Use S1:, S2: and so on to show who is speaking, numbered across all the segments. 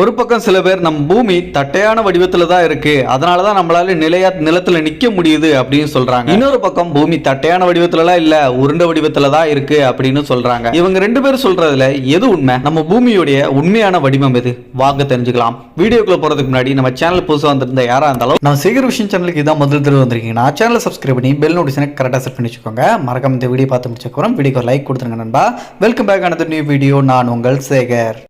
S1: ஒரு பக்கம் சில பேர் நம்ம பூமி தட்டையான வடிவத்துல தான் இருக்கு. அதனால தான் நம்மளால நிலையா நிலத்துல நிக்க முடியுது அப்படின்னு சொல்றாங்க. இன்னொரு பக்கம் பூமி தட்டையான வடிவத்துலலாம் இல்ல உருண்ட வடிவத்துல தான் இருக்கு அப்படின்னு சொல்றாங்க. இவங்க ரெண்டு பேரும் சொல்றதுல எது உண்மை? நம்ம பூமியுடைய உண்மையான வடிவம் எது? வாங்க தெரிஞ்சுக்கலாம். வீடியோக்குள்ள போறதுக்கு முன்னாடி நம்ம சேனல் புதுசாக வந்திருந்த யாரா இருந்தாலும் நம்ம சேகர் விஷயம் சேனலுக்கு இதான் முதல் தடவை வந்திருக்கீங்கன்னா சேனலை சப்ஸ்கிரைப் பண்ணி பெல் நோட்டிஷனை கரெக்டாக செட் பண்ணி வச்சுக்கோங்க. மறக்காம இந்த வீடியோ பார்த்து முடிச்சுக்கிறோம் வீடியோக்கு லைக் கொடுத்துருங்க நண்பா. வெல்கம் பேக் ஆனது நியூ வீடியோ நான் உங்கள் சேகர்.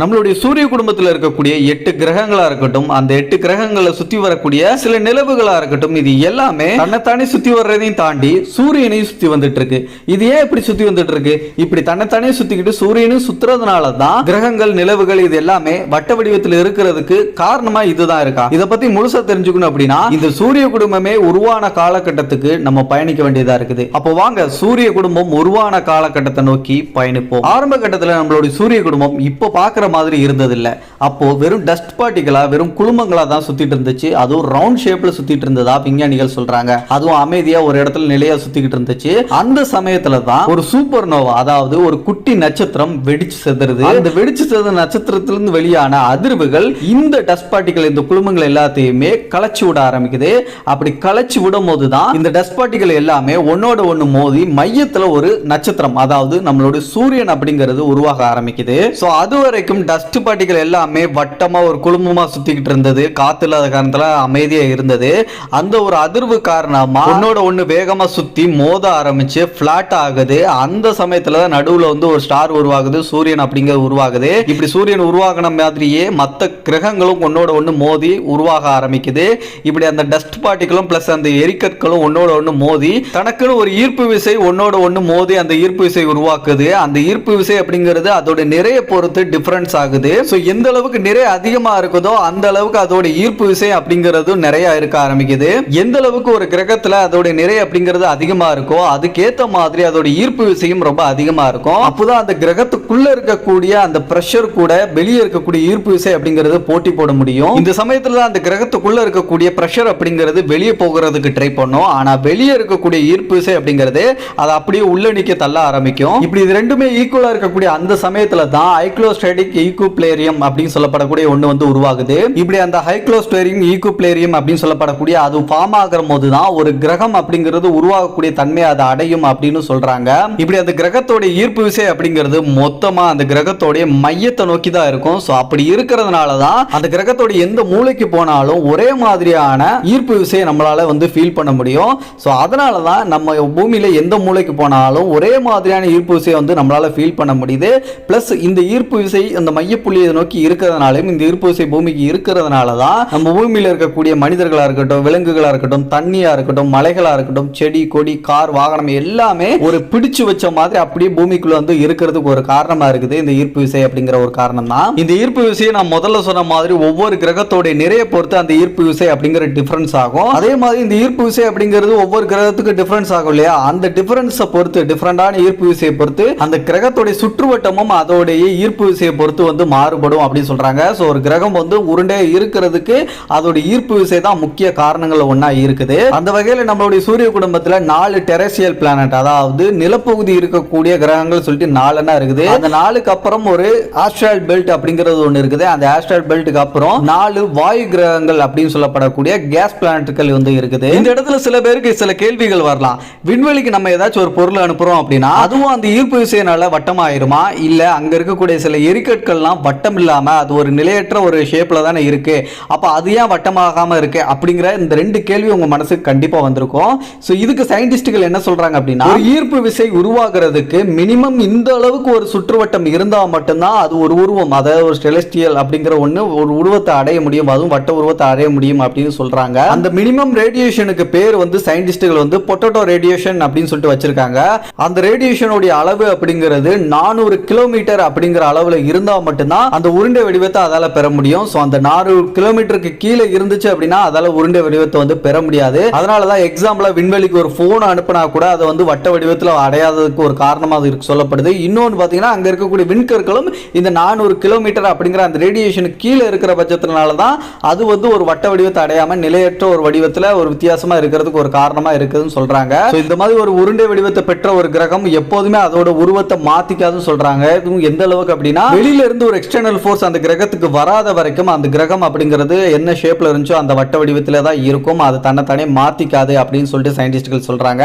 S1: நம்மளுடைய சூரிய குடும்பத்தில் இருக்கக்கூடிய எட்டு கிரகங்களா இருக்கட்டும் அந்த எட்டு கிரகங்களை சுத்தி வரக்கூடிய சில நிலவுகளா இருக்கட்டும் இது எல்லாமே தன்னைத்தானே சுத்தி வர்றதையும் தாண்டி சூரியனையும் சுத்தி வந்துட்டு இருக்கு இது ஏன் இப்படி சுத்தி வந்துட்டு இருக்கு இப்படி தன்னைத்தானே சுத்திக்கிட்டு சூரியனும் சுத்துறதுனால தான் கிரகங்கள் நிலவுகள் இது எல்லாமே வட்ட வடிவத்தில் இருக்கிறதுக்கு காரணமா இதுதான் இருக்கா? இதை பத்தி முழுசா தெரிஞ்சுக்கணும் அப்படின்னா இந்த சூரிய குடும்பமே உருவான காலகட்டத்துக்கு நம்ம பயணிக்க வேண்டியதா இருக்குது. அப்போ வாங்க சூரிய குடும்பம் உருவான காலகட்டத்தை நோக்கி பயணிப்போம். ஆரம்ப கட்டத்துல நம்மளுடைய சூரிய குடும்பம் இப்போ பார்க்குற மாதிரி இருந்ததில்ல. அப்போது வெறும் டஸ்ட் பார்ட்டிகளாக வெறும் குழுமங்களாக தான் சுற்றிட்டு இருந்துச்சு. அதுவும் ரவுண்ட் ஷேப்பில் சுற்றிட்டு இருந்ததா விஞ்ஞானிகள் சொல்கிறாங்க அதுவும் அமைதியாக ஒரு இடத்துல நிலையாக சுற்றிக்கிட்டு இருந்துச்சு. அந்த சமயத்தில் தான் ஒரு சூப்பர் நோவா அதாவது ஒரு குட்டி நட்சத்திரம் வெடிச்சு செதறுது. அந்த வெடிச்சு செதற நட்சத்திரத்திலிருந்து வெளியான அதிர்வுகள் இந்த டஸ்ட் பார்ட்டிகள் இந்த குழுமங்கள் எல்லாத்தையுமே கலைச்சு விட ஆரம்பிக்குது. அப்படி கலைச்சு விடும் போது தான் இந்த டஸ்ட் பார்ட்டிகள் எல்லாமே ஒன்னோட ஒன்று மோதி மையத்தில் ஒரு நட்சத்திரம் அதாவது நம்மளுடைய சூரியன் அப்படிங்கிறது உருவாக ஆரம்பிக்குது. ஸோ அது வரைக்கும் டஸ்ட் பார்ட்டிகள் எல்லாமே வட்டமாக ஒரு குழுமமாக சுற்றிக்கிட்டு இருந்தது. காற்று இல்லாத காரணத்தில் அமைதியாக இருந்தது. அந்த ஒரு அதிர்வு காரணமாக ஒன்னோட ஒன்று வேகமாக சுற்றி மோத ஆரம்பிச்சு ஃப்ளாட் ஆகுது. அந்த சமயத்தில் தான் நடுவில் வந்து ஒரு ஸ்டார் உருவாகுது. சூரியன் அப்படிங்கிறது உருவாகுது. இப்படி சூரியன் உருவாகின மாதிரியே மற்ற கிரகங்களும் ஒன்னோட ஒன்று மோதி உருவாக ஆரம்பிக்குது. இப்படி அந்த டஸ்ட் பார்ட்டிகளும் ப்ளஸ் அந்த எரிக்கற்களும் ஒன்னோட ஒன்று மோதி தனக்குன்னு ஒரு ஈர்ப்பு விசை ஒன்னோட ஒன்று மோதி அந்த ஈர்ப்பு விசை உருவாக்குது. அந்த ஈர்ப்பு விசை அப்படிங்கிறது அதோட நிறைய பொறுத்து டிஃப்ரெண்ட்ஸ் ஆகுது. ஸோ எந்த அளவுக்கு நிறைய அதிகமா இருக்குதோ அந்த அளவுக்கு அதோட ஈர்ப்பு விசை அப்படிங்கிறது நிறைய இருக்க ஆரம்பிக்குது. எந்த அளவுக்கு ஒரு கிரகத்துல அதோட நிறை அப்படிங்கிறது அதிகமா இருக்கோ அதுக்கேத்த மாதிரி அதோட ஈர்ப்பு விசையும் ரொம்ப அதிகமா இருக்கும். அப்போதான் அந்த கிரகத்துக்குள்ள இருக்கக்கூடிய அந்த பிரஷர் கூட வெளியே இருக்கக்கூடிய ஈர்ப்பு விசை அப்படிங்கிறது போட்டி போட முடியும். இந்த சமயத்துல தான் அந்த கிரகத்துக்குள்ள இருக்கக்கூடிய பிரஷர் அப்படிங்கிறது வெளியே போகிறதுக்கு ட்ரை பண்ணும். ஆனா வெளியே இருக்கக்கூடிய ஈர்ப்பு விசை அப்படிங்கிறது அதை அப்படியே உள்ள நிக்க தள்ள ஆரம்பிக்கும். இப்படி இது ரெண்டுமே ஈக்குவலா இருக்கக்கூடிய அந்த சமயத்துல தான் ஐக்ளோஸ்டேடிக் ஈக்குப்ளேரியம் அப்படின்னு சொல்லப்படக்கூடிய ஒன்று வந்து உருவாகுது. இப்படி அந்த ஹைக்ளோஸ்டேரியம் ஈக்குப்ளேரியம் அப்படின்னு சொல்லப்படக்கூடிய அது ஃபார்ம் ஆகிற போது தான் ஒரு கிரகம் அப்படிங்கிறது உருவாகக்கூடிய தன்மை அதை அடையும் அப்படின்னு சொல்றாங்க. இப்படி அந்த கிரகத்தோட ஈர்ப்பு விசை அப்படிங்கிறது மொத்தமா அந்த கிரகத்தோடைய மையத்தை நோக்கி தான் இருக்கும். ஸோ அப்படி இருக்கிறதுனால தான் அந்த கிரகத்தோட எந்த மூளைக்கு போனாலும் ஒரே மாதிரியான ஈர்ப்பு விசையை நம்மளால வந்து ஃபீல் பண்ண முடியும். ஸோ அதனால தான் நம்ம பூமியில எந்த மூளைக்கு போனாலும் ஒரே மாதிரியான ஈர்ப்பு விசையை வந்து நம்மளால ஃபீல் பண்ண முடியுது. பிளஸ் இந்த ஈர்ப்பு விசை அந்த மையப்புள்ளியை நோக்கி இருக்கிறதுனாலையும் இந்த ஈர்ப்பு விசை பூமிக்கு இருக்கிறதுனால தான் நம்ம பூமியில் இருக்கக்கூடிய மனிதர்களாக இருக்கட்டும் விலங்குகளாக இருக்கட்டும் தண்ணியாக இருக்கட்டும் மலைகளாக இருக்கட்டும் செடி கொடி கார் வாகனம் எல்லாமே ஒரு பிடிச்சு வச்ச மாதிரி அப்படியே பூமிக்குள்ள வந்து இருக்கிறதுக்கு ஒரு காரணமா இருக்குது. இந்த ஈர்ப்பு விசை அப்படிங்கிற ஒரு காரணம் தான் இந்த ஈர்ப்பு விசையை நான் முதல்ல சொன்ன மாதிரி ஒவ்வொரு கிரகத்தோடைய நிறைய பொறுத்து அந்த ஈர்ப்பு விசை அப்படிங்கிற டிஃபரன்ஸ் ஆகும். அதே மாதிரி இந்த ஈர்ப்பு விசை அப்படிங்கிறது ஒவ்வொரு கிரகத்துக்கு டிஃபரன்ஸ் ஆகும் இல்லையா? அந்த டிஃபரன்ஸை பொறுத்து டிஃபரெண்டான ஈர்ப்பு விசையை பொறுத்து அந்த கிரகத்தோட சுற்றுவட்டமும் அதோடைய ஈர்ப்பு விசையை பொறுத்து வந்து மாறுபடும் அப்படின்னு சொல்கிறாங்க ஸோ ஒரு கிரகம் வந்து உருண்டே இருக்கிறதுக்கு அதோட ஈர்ப்பு விசை தான் முக்கிய காரணங்கள் ஒன்றா இருக்குது. அந்த வகையில் நம்மளுடைய சூரிய குடும்பத்தில் நாலு டெரசியல் பிளானட் அதாவது நிலப்பகுதி இருக்கக்கூடிய கிரகங்கள் சொல்லிட்டு நாலுன்னா இருக்குது. அந்த நாலுக்கு அப்புறம் ஒரு ஆஸ்ட்ராய்ட் பெல்ட் அப்படிங்கிறது ஒன்று இருக்குது. அந்த ஆஸ்ட்ராய்ட் பெல்ட்டுக்கு அப்புறம் நாலு வாயு கிரகங்கள் அப்படின்னு சொல்லப்படக்கூடிய கேஸ் பிளானட்டுகள் வந்து இருக்குது. இந்த இடத்துல சில பேருக்கு சில கேள்விகள் வரலாம். விண்வெளிக்கு நம்ம ஏதாச்சும் ஒரு பொருள் அனுப்புறோம் அப்படின்னா அதுவும் அந்த ஈர்ப்பு விசையினால வட்டமாயிருமா? இல்ல அங்க இருக்கக்கூடிய சில எரிக்கற்கள்லாம் வட்டம் இல்லாமல் அது ஒரு நிலையற்ற ஒரு ஷேப்பில் தானே இருக்குது அப்போ அது ஏன் வட்டமாகாமல் இருக்குது அப்படிங்கிற இந்த ரெண்டு கேள்வி உங்கள் மனசுக்கு கண்டிப்பாக வந்திருக்கும். ஸோ இதுக்கு சயின்டிஸ்ட்டுகள் என்ன சொல்கிறாங்க அப்படின்னா ஒரு ஈர்ப்பு விசை உருவாகிறதுக்கு மினிமம் இந்த அளவுக்கு ஒரு சுற்றுவட்டம் இருந்தால் மட்டும்தான் அது ஒரு உருவம். அதாவது ஒரு ஸ்டெலஸ்டியல் அப்படிங்கிற ஒன்று ஒரு உருவத்தை அடைய முடியும். அதுவும் வட்ட உருவத்தை அடைய முடியும் அப்படின்னு சொல்கிறாங்க அந்த மினிமம் ரேடியேஷனுக்கு பேர் வந்து சயின்டிஸ்ட்டுகள் வந்து பொட்டோட்டோ ரேடியேஷன் அப்படின்னு சொல்லிட்டு வச்சுருக்காங்க. அந்த ரேடியேஷனுடைய அளவு அப்படிங்கிறது நானூறு கிலோமீட்டர் அப்படிங்கிற அளவில் இருந்தா இருந்தால் மட்டும்தான் அந்த உருண்டை வடிவத்தை அதால பெற முடியும். ஸோ அந்த நானூறு கிலோமீட்டருக்கு கீழே இருந்துச்சு அப்படின்னா அதால உருண்டை வடிவத்தை வந்து பெற முடியாது. அதனால தான் எக்ஸாம்பிளாக விண்வெளிக்கு ஒரு ஃபோன் அனுப்புனா கூட அதை வந்து வட்ட வடிவத்தில் அடையாததுக்கு ஒரு காரணமாக இருக்கு சொல்லப்படுது. இன்னொன்று பார்த்தீங்கன்னா அங்க இருக்கக்கூடிய விண்கற்களும் இந்த நானூறு கிலோமீட்டர் அப்படிங்கிற அந்த ரேடியேஷனுக்கு கீழே இருக்கிற பட்சத்தினால தான் அது வந்து ஒரு வட்ட வடிவத்தை அடையாம நிலையற்ற ஒரு வடிவத்தில் ஒரு வித்தியாசமா இருக்கிறதுக்கு ஒரு காரணமா இருக்குதுன்னு சொல்றாங்க. இந்த மாதிரி ஒரு உருண்டை வடிவத்தை பெற்ற ஒரு கிரகம் எப்போதுமே அதோட உருவத்தை மாத்திக்காதுன்னு சொல்றாங்க. எந்த அளவுக்கு அப்படின்னா வெளியில் இருந்து ஒரு எக்ஸ்டர்னல் ஃபோர்ஸ் அந்த கிரகத்துக்கு வராத வரைக்கும் அந்த கிரகம் அப்படிங்கிறது என்ன ஷேப்ல இருந்துச்சோ அந்த வட்ட வடிவத்தில் தான் இருக்கும். அது தன்னைத்தானே மாத்திக்காது அப்படின்னு சொல்லிட்டு சயின்டிஸ்ட்கள் சொல்றாங்க.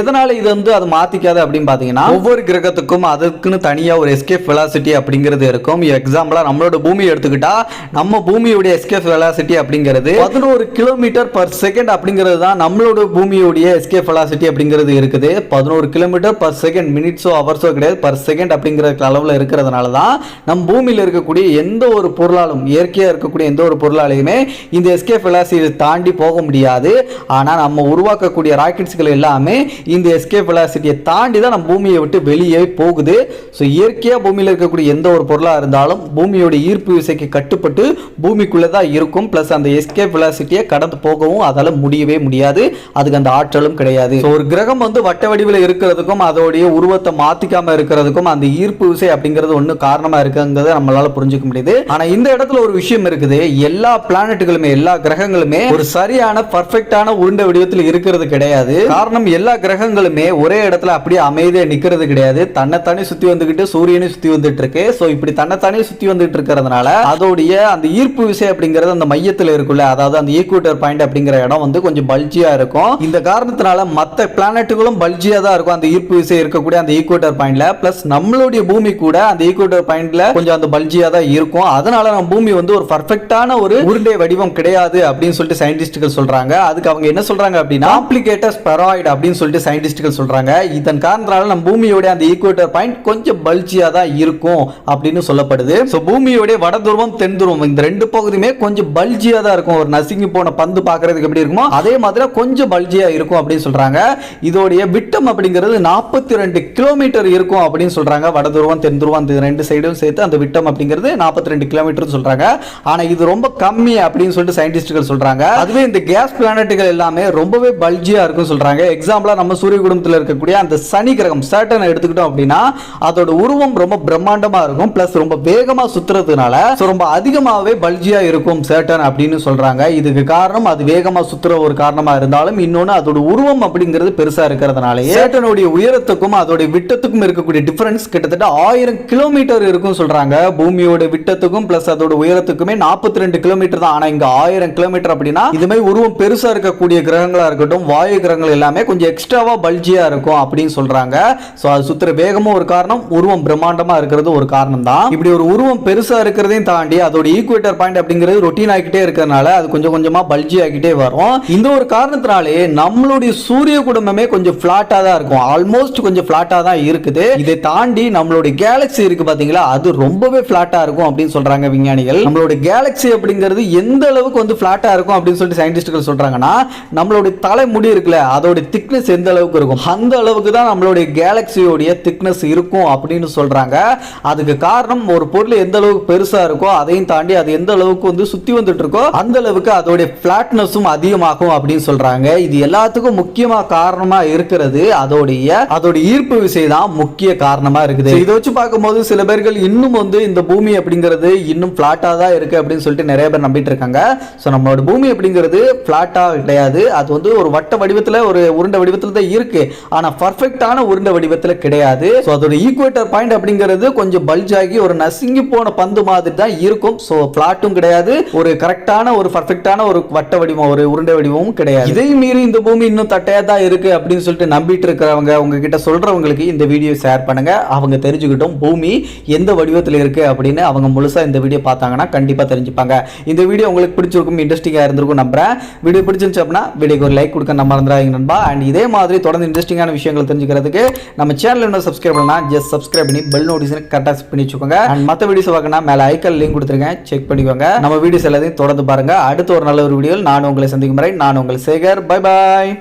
S1: எதனால இது வந்து அது மாத்திக்காது அப்படின்னு பாத்தீங்கன்னா ஒவ்வொரு கிரகத்துக்கும் அதுக்குன்னு தனியா ஒரு எஸ்கேப் வெலாசிட்டி அப்படிங்கிறது இருக்கும். எக்ஸாம்பிளா நம்மளோட பூமி எடுத்துக்கிட்டா நம்ம பூமியுடைய எஸ்கேப் வெலாசிட்டி அப்படிங்கிறது பதினோரு கிலோமீட்டர் பர் செகண்ட் அப்படிங்கிறது தான் நம்மளோட பூமியுடைய எஸ்கேப் வெலாசிட்டி அப்படிங்கிறது இருக்குது. பதினோரு கிலோமீட்டர் பர் செகண்ட் மினிட்ஸோ ஹவர்ஸோ கிடையாது பர் செகண்ட் அப்படிங்கிற அளவில் இருக்கிறதுனால தான் நம் பூமியில் இருக்கக்கூடிய எந்த ஒரு பொருளாலும் இயற்கையாக இருக்கக்கூடிய எந்த ஒரு பொருளாலையுமே இந்த எஸ்கேப் வெலாசிட்டி தாண்டி போக முடியாது. ஆனால் நம்ம உருவாக்கக்கூடிய ராக்கெட்ஸ்கள் எல்லாமே இந்த எஸ்கேப் வெலாசிட்டியை தாண்டி தான் நம்ம பூமியை விட்டு வெளியே போகுது. ஸோ இயற்கையாக பூமியில் இருக்கக்கூடிய எந்த ஒரு பொருளாக இருந்தாலும் பூமியோட ஈர்ப்பு விசைக்கு கட்டுப்பட்டு பூமிக்குள்ளே தான் இருக்கும். ப்ளஸ் அந்த எஸ்கேப் வெலாசிட்டியை கடந்து போகவும் அதால் முடியவே முடியாது. அதுக்கு அந்த ஆற்றலும் கிடையாது. ஸோ ஒரு கிரகம் வந்து வட்ட வடிவில் இருக்கிறதுக்கும் அதோடைய உருவத்தை மாற்றிக்காமல் இருக்கிறதுக்கும் அந்த ஈர்ப்பு விசை அப்படிங்கிறது ஒன்று காரணமாக இருக்குது இருக்குங்கிறத நம்மளால புரிஞ்சுக்க முடியுது. ஆனா இந்த இடத்துல ஒரு விஷயம் இருக்குது. எல்லா பிளானட்டுகளுமே எல்லா கிரகங்களுமே ஒரு சரியான பர்ஃபெக்டான உருண்டை வடிவத்தில் இருக்கிறது கிடையாது. காரணம் எல்லா கிரகங்களுமே ஒரே இடத்துல அப்படியே அமைதியா நிக்கிறது கிடையாது. தன்னைத்தானே சுத்தி வந்துகிட்டு சூரியனை சுத்தி வந்துட்டு இருக்கு. ஸோ இப்படி தன்னைத்தானே சுத்தி வந்துட்டு இருக்கிறதுனால அதோடைய அந்த ஈர்ப்பு விசை அப்படிங்கிறது அந்த மையத்தில் இருக்குல்ல அதாவது அந்த ஈக்குவேட்டர் பாயிண்ட் அப்படிங்கிற இடம் வந்து கொஞ்சம் பல்ஜியா இருக்கும். இந்த காரணத்தினால மற்ற பிளானட்டுகளும் பல்ஜியா தான் இருக்கும். அந்த ஈர்ப்பு விசை இருக்கக்கூடிய அந்த ஈக்குவேட்டர் பாயிண்ட்ல பிளஸ் நம்மளுடைய பூமி கூட அந்த ஈக்குவேட்டர் பாயிண்ட்ல கொஞ்சம் அந்த பல்ஜியா தான் இருக்கும். அதனால நம்ம பூமி வந்து ஒரு பர்ஃபெக்டான ஒரு உருண்டை வடிவம் கிடையாது அப்படின்னு சொல்லிட்டு சயின்டிஸ்டுகள் சொல்றாங்க. அதுக்கு அவங்க என்ன சொல்றாங்க அப்படின்னா காம்ப்ளிகேட்டட் ஸ்பெராய்டு அப்படின்னு சொல்லிட்டு சயின்டிஸ்டுகள் சொல்றாங்க. இதன் காரணத்தினால நம்ம பூமியோட அந்த ஈக்குவேட்டர் பாயிண்ட் கொஞ்சம் பல்ஜியா தான் இருக்கும் அப்படின்னு சொல்லப்படுது. ஸோ பூமியோட வட துருவம் தென் துருவம் இந்த ரெண்டு பகுதியுமே கொஞ்சம் பல்ஜியா தான் இருக்கும். ஒரு நசுங்கி போன பந்து பார்க்கறதுக்கு எப்படி இருக்குமோ அதே மாதிரி கொஞ்சம் பல்ஜியா இருக்கும் அப்படின்னு சொல்றாங்க. இதோடைய விட்டம் அப்படிங்கிறது நாற்பத்தி ரெண்டு கிலோமீட்டர் இருக்கும் அப்படின்னு சொல்றாங்க. வட துருவம் தென் துருவம் இந்த ரெண்டு சைடும் சேர்த்து அந்த விட்டம் அப்படிங்கிறது நாற்பத்தி ரெண்டு கிலோமீட்டர்னு சொல்கிறாங்க ஆனால் இது ரொம்ப கம்மி அப்படின்னு சொல்லிட்டு சயின்டிஸ்டுகள் சொல்கிறாங்க அதுவே இந்த கேஸ் பிளானட்டுகள் எல்லாமே ரொம்பவே பல்ஜியாக இருக்கும்னு சொல்கிறாங்க எக்ஸாம்பிளாக நம்ம சூரிய குடும்பத்தில் இருக்கக்கூடிய அந்த சனி கிரகம் சேட்டனை எடுத்துக்கிட்டோம் அப்படின்னா அதோட உருவம் ரொம்ப பிரம்மாண்டமாக இருக்கும். ப்ளஸ் ரொம்ப வேகமாக சுற்றுறதுனால so ரொம்ப அதிகமாகவே பல்ஜியாக இருக்கும் சேட்டன் அப்படின்னு சொல்கிறாங்க இதுக்கு காரணம் அது வேகமாக சுற்றுற ஒரு காரணமாக இருந்தாலும் இன்னொன்று அதோட உருவம் அப்படிங்கிறது பெருசாக இருக்கிறதுனாலயே சேட்டனுடைய உயரத்துக்கும் அதோட விட்டத்துக்கும் இருக்கக்கூடிய டிஃபரன்ஸ் கிட்டத்தட்ட ஆயிரம் கிலோமீட்டர் இருக்கும் சொல்றாங்க. பூமியோட விட்டத்துக்கும் பிளஸ் அதோட உயரத்துக்குமே நாற்பத்தி ரெண்டு கிலோமீட்டர் தான். ஆனா இங்க ஆயிரம் கிலோமீட்டர் அப்படின்னா இது உருவம் பெருசா இருக்கக்கூடிய கிரகங்களா இருக்கட்டும் வாயு கிரகங்கள் எல்லாமே கொஞ்சம் எக்ஸ்ட்ராவா பல்ஜியா இருக்கும் அப்படின்னு சொல்றாங்க. சோ அது சுத்துற வேகமும் ஒரு காரணம் உருவம் பிரம்மாண்டமா இருக்கிறது ஒரு காரணம் தான். இப்படி ஒரு உருவம் பெருசா இருக்கிறதையும் தாண்டி அதோட ஈக்குவேட்டர் பாயிண்ட் அப்படிங்கிறது ரொட்டீன் ஆகிட்டே இருக்கிறதுனால அது கொஞ்சம் கொஞ்சமா பல்ஜி ஆகிட்டே வரும். இந்த ஒரு காரணத்தினாலே நம்மளுடைய சூரிய குடும்பமே கொஞ்சம் பிளாட்டா தான் இருக்கும். ஆல்மோஸ்ட் கொஞ்சம் பிளாட்டா தான் இருக்குது. இதை தாண்டி நம்மளுடைய கேலக்ஸி இருக்கு பாத்தீங்களா? அது ரொம்பவே பிளாட்டா இருக்கும் அப்படின்னு சொல்றாங்க விஞ்ஞானிகள். நம்மளோட கேலக்ஸி அப்படிங்கிறது எந்த அளவுக்கு வந்து பிளாட்டா இருக்கும் அப்படின்னு சொல்லிட்டு சயின்டிஸ்ட்கள் சொல்றாங்கன்னா நம்மளுடைய தலைமுடி இருக்குல்ல அதோட திக்னஸ் எந்த அளவுக்கு இருக்கும்? அந்த அளவுக்கு தான் நம்மளுடைய கேலக்சியோடைய திக்னஸ் இருக்கும் அப்படின்னு சொல்றாங்க. அதுக்கு காரணம் ஒரு பொருள் எந்த அளவுக்கு பெருசா இருக்கோ அதையும் தாண்டி அது எந்த அளவுக்கு வந்து சுத்தி வந்துட்டு இருக்கோ அந்த அளவுக்கு அதோடைய பிளாட்னஸும் அதிகமாகும் அப்படின்னு சொல்றாங்க. இது எல்லாத்துக்கும் முக்கியமா காரணமா இருக்கிறது அதோடைய அதோட ஈர்ப்பு விசை தான் முக்கிய காரணமா இருக்குது. இதை வச்சு பார்க்கும்போது சில பேர்கள் இன்னும் வந்து இந்த பூமி அப்படிங்கிறது இன்னும் ஃப்ளாட்டாக தான் இருக்கு அப்படின்னு சொல்லிட்டு நிறைய பேர் நம்பிட்டு இருக்காங்க. ஸோ நம்மளோட பூமி அப்படிங்கிறது ஃப்ளாட்டாக கிடையாது. அது வந்து ஒரு வட்ட வடிவத்தில் ஒரு உருண்டை வடிவத்தில் தான் இருக்குது ஆனால் பர்ஃபெக்டான உருண்டை வடிவத்தில் கிடையாது. ஸோ அதோட ஈக்குவேட்டர் பாயிண்ட் அப்படிங்கிறது கொஞ்சம் பல்ஜ் ஆகி ஒரு நசுங்கி போன பந்து மாதிரி தான் இருக்கும். ஸோ பிளாட்டும் கிடையாது. ஒரு கரெக்டான ஒரு பர்ஃபெக்டான ஒரு வட்ட வடிவம் ஒரு உருண்டை வடிவமும் கிடையாது. இதையும் மீறி இந்த பூமி இன்னும் தட்டையாக தான் இருக்கு அப்படின்னு சொல்லிட்டு நம்பிட்டு இருக்கிறவங்க உங்ககிட்ட சொல்றவங்களுக்கு இந்த வீடியோ ஷேர் பண்ணுங்க. அவங்க தெரிஞ்சுக்கிட்டோம் பூமி எந்த வடிவத்தில் இருக்கு அப்படின்னு அவங்க முழுசா இந்த வீடியோ பார்த்தாங்கன்னா கண்டிப்பாக தெரிஞ்சுப்பாங்க. இந்த வீடியோ உங்களுக்கு பிடிச்சிருக்கும் இன்ட்ரெஸ்டிங்காக இருந்திருக்கும் நம்புறேன். வீடியோ பிடிச்சிருந்துச்சு அப்படின்னா வீடியோக்கு ஒரு லைக் கொடுக்க நம்ம மறந்துடாதீங்க நண்பா. அண்ட் இதே மாதிரி தொடர்ந்து இன்ட்ரெஸ்டிங்கான விஷயங்கள் தெரிஞ்சுக்கிறதுக்கு நம்ம சேனல் இன்னும் சப்ஸ்கிரைப் பண்ணலாம் ஜஸ்ட் சப்ஸ்கிரைப் பண்ணி பெல் நோட்டிஃபிகேஷன் கரெக்டாக பண்ணி வச்சுக்கோங்க. அண்ட் மற்ற வீடியோஸ் பார்க்கணும் மேலே ஐக்கல் லிங்க் கொடுத்துருக்கேன் செக் பண்ணிக்கோங்க. நம்ம வீடியோஸ் எல்லாத்தையும் தொடர்ந்து பாருங்க. அடுத்த ஒரு நல்ல ஒரு வீடியோவில் நான் உங்களை சந்திக்கும் வரை நான் உங்கள் சேகர். Bye bye